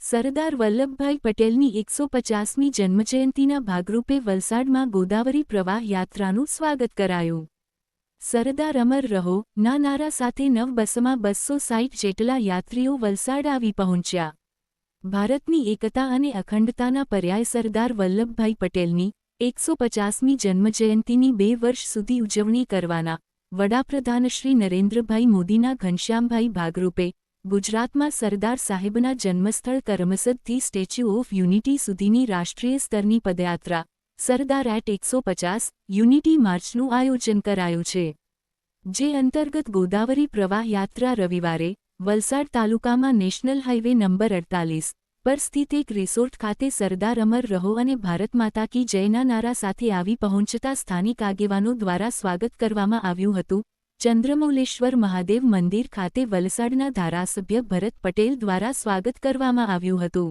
સરદાર વલ્લભભાઈ પટેલની એકસો પચાસમી જન્મજયંતિના ભાગરૂપે વલસાડમાં ગોદાવરી પ્રવાહ યાત્રાનું સ્વાગત કરાયું. સરદાર અમર રહો, ના નારા સાથે નવ બસમાં બસો સાઠ જેટલા યાત્રીઓ વલસાડ આવી પહોંચ્યા. ભારતની એકતા અને અખંડતાના પર્યાય સરદાર વલ્લભભાઈ પટેલની એકસો પચાસમી જન્મજયંતિની બે વર્ષ સુધી ઉજવણી કરવાના વડાપ્રધાન શ્રી નરેન્દ્રભાઈ મોદીના ઘનશ્યામભાઈ ભાગરૂપે ગુજરાતમાં સરદાર સાહેબના જન્મસ્થળ કરમસદથી સ્ટેચ્યુ ઓફ યુનિટી સુધીની રાષ્ટ્રીય સ્તરની પદયાત્રા, સરદાર એટ એકસો પચાસ, યુનિટી માર્ચનું આયોજન કરાયું છે. જે અંતર્ગત ગોદાવરી પ્રવાહ યાત્રા રવિવારે વલસાડ તાલુકામાં નેશનલ હાઇવે નંબર અડતાલીસ પર સ્થિત એક રિસોર્ટ ખાતે સરદાર અમર રહો અને ભારત માતા કી જયના નારા સાથે આવી પહોંચતા સ્થાનિક આગેવાનો દ્વારા સ્વાગત કરવામાં આવ્યું હતું. ચંદ્રમૌલેશ્વર મહાદેવ મંદિર ખાતે વલસાડના ધારાસભ્ય ભરત પટેલ દ્વારા સ્વાગત કરવામાં આવ્યું હતું.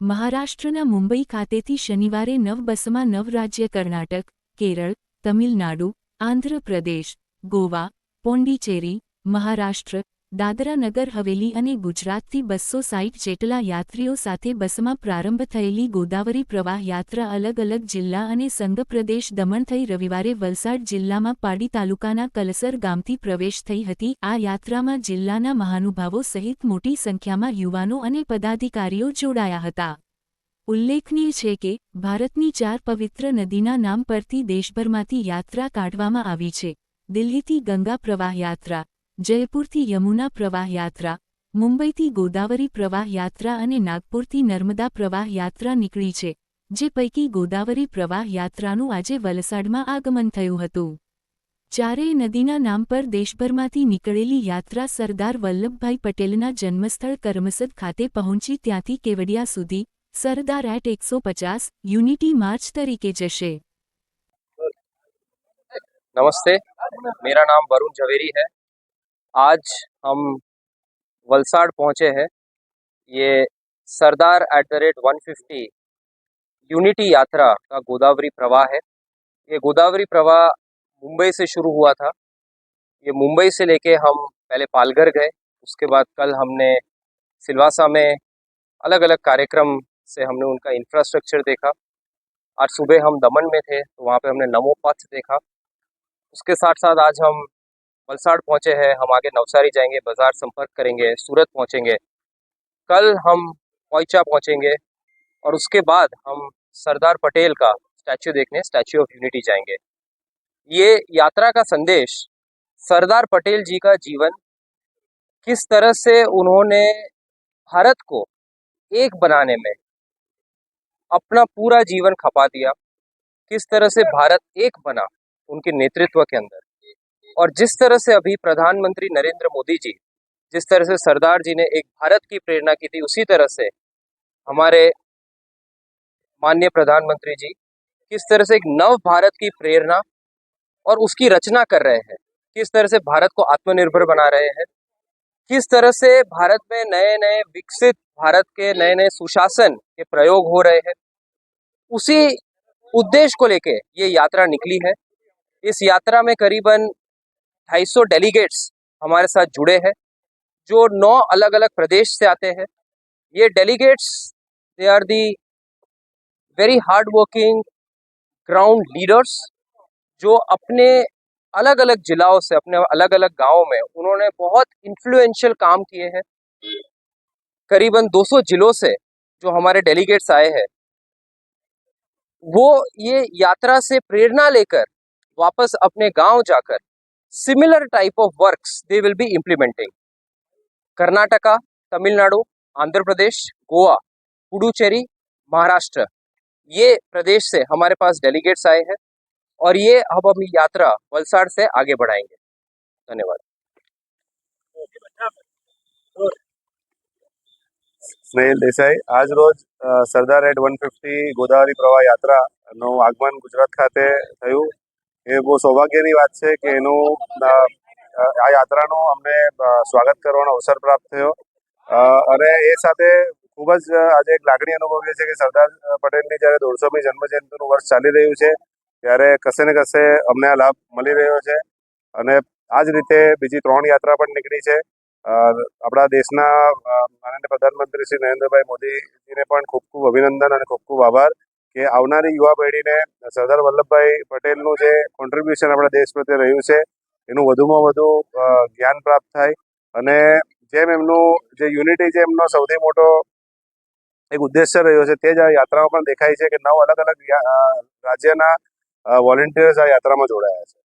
મહારાષ્ટ્રના મુંબઈ ખાતેથી શનિવારે નવ બસમાં નવ રાજ્ય કર્ણાટક, કેરળ, તમિલનાડુ, આંધ્રપ્રદેશ, ગોવા, પોંડિચેરી, મહારાષ્ટ્ર દાદરા નગર હવેલી અને ગુજરાતથી બસો સાઠ જેટલા યાત્રીઓ સાથે બસમાં પ્રારંભ થયેલી ગોદાવરી પ્રવાહ યાત્રા અલગ અલગ જિલ્લા અને સંઘ પ્રદેશ દમણ થઈ રવિવારે વલસાડ જિલ્લામાં પાડી તાલુકાના કલસર ગામથી પ્રવેશ થઈ હતી. આ યાત્રામાં જિલ્લાના મહાનુભાવો સહિત મોટી સંખ્યામાં યુવાનો અને પદાધિકારીઓ જોડાયા હતા. ઉલ્લેખનીય છે કે, ભારતની ચાર પવિત્ર નદીના નામ પરથી દેશભરમાંથી યાત્રા કાઢવામાં આવી છે. દિલ્હીથી ગંગા પ્રવાહ યાત્રા જયપુરથી યમુના પ્રવાહ યાત્રા મુંબઈથી ગોદાવરી પ્રવાહ યાત્રા અને નાગપુરથી નર્મદા પ્રવાહ યાત્રા નીકળી છે જે પૈકી ગોદાવરી પ્રવાહ યાત્રાનું આજે વલસાડમાં આગમન થયું હતું ચારેય નદીના નામ પર દેશભરમાંથી નીકળેલી યાત્રા સરદાર વલ્લભભાઈ પટેલના જન્મસ્થળ કરમસદ ખાતે પહોંચી ત્યાંથી કેવડિયા સુધી સરદાર એટ એકસો પચાસ યુનિટી માર્ચ તરીકે જશે नमस्ते मेरा नाम वरुण झवेरी है आज हम वलसाड़ पहुँचे हैं। ये Sardar at the rate one fifty unity Yatra का गोदावरी प्रवाह है। ये गोदावरी प्रवाह मुंबई से शुरू हुआ था। ये मुंबई से लेके हम पहले पालघर गए, उसके बाद कल हमने सिलवासा में अलग अलग कार्यक्रम से हमने उनका इंफ्रास्ट्रक्चर देखा। आज सुबह हम दमन में थे तो वहाँ पे हमने नमो पथ देखा। उसके साथ साथ आज हम वलसाड़ पहुँचे हैं, हम आगे नवसारी जाएँगे, बाज़ार संपर्क करेंगे, सूरत पहुँचेंगे। कल हम पोइचा पहुँचेंगे और उसके बाद हम सरदार पटेल का स्टैचू देखने, स्टैचू ऑफ़ यूनिटी जाएँगे। ये यात्रा का संदेश सरदार पटेल जी का जीवन किस तरह से उन्होंने भारत को एक बनाने में अपना पूरा जीवन खपा दिया, किस तरह से भारत एक बना उनके नेतृत्व के अंदर। और जिस तरह से अभी प्रधानमंत्री नरेंद्र मोदी जी, जिस तरह से सरदार जी ने एक भारत की प्रेरणा की थी, उसी तरह से हमारे माननीय प्रधानमंत्री जी किस तरह से एक नव भारत की प्रेरणा और उसकी रचना कर रहे हैं, किस तरह से भारत को आत्मनिर्भर बना रहे हैं, किस तरह से भारत में नए नए विकसित भारत के नए नए सुशासन के प्रयोग हो रहे हैं, उसी उद्देश्य को लेके ये यात्रा निकली है। इस यात्रा में करीबन 250 डेलीगेट्स हमारे साथ जुड़े हैं, जो नौ अलग अलग प्रदेश से आते हैं। ये delegates they are the very hard working ground leaders जो अपने अलग अलग जिलाओं से, अपने अलग अलग गाँवों में उन्होंने बहुत इन्फ्लुएंशियल काम किए हैं। करीबन 200 जिलों से जो हमारे डेलीगेट्स आए हैं, वो ये यात्रा से प्रेरणा लेकर वापस अपने गाँव जाकर similar type of works they will be implementing Karnataka Tamil Nadu Andhra Pradesh Goa Puducherry Maharashtra ये प्रदेश से हमारे पास डेलीगेट्स आए हैं और ये अब हम यात्रा वलसाड़ से आगे बढ़ाएंगे धन्यवाद સ્નેહિલ દેસાઈ આજ રોજ અ, Sardar at one fifty Godavari પ્રવાહ યાત્રાનું આગમન ગુજરાત ખાતે થયું એ બહુ સૌભાગ્યની વાત છે કે એનું આ યાત્રાનું અમને સ્વાગત કરવાનો અવસર પ્રાપ્ત થયો. અને એ સાથે ખૂબ જ આજે એક લાગણી અનુભવીએ છીએ કે સરદાર પટેલની જ્યારે દોઢસોમી જન્મજયંતિનું વર્ષ ચાલી રહ્યું છે, ત્યારે કશે ને કશે અમને આ લાભ મળી રહ્યો છે. અને આ જ રીતે બીજી ત્રણ યાત્રા પણ નીકળી છે. આપણા દેશના માનનીય પ્રધાનમંત્રી શ્રી નરેન્દ્રભાઈ મોદીજીને પણ ખૂબ ખૂબ અભિનંદન અને ખૂબ ખૂબ આભાર. કે આવનારી યુવા પેઢીને સરદાર વલ્લભભાઈ પટેલનું જે કોન્ટ્રીબ્યુશન આપણા દેશ પ્રત્યે રહ્યું છે, એનું વધુમાં વધુ જ્ઞાન પ્રાપ્ત થાય અને જેમ એમનું જે યુનિટી જે એમનો સૌથી મોટો એક ઉદ્દેશ્ય રહ્યો છે, તે જ આ યાત્રામાં પણ દેખાય છે કે નવ અલગ અલગ રાજ્યના વોલેન્ટિયર્સ આ યાત્રામાં જોડાયા છે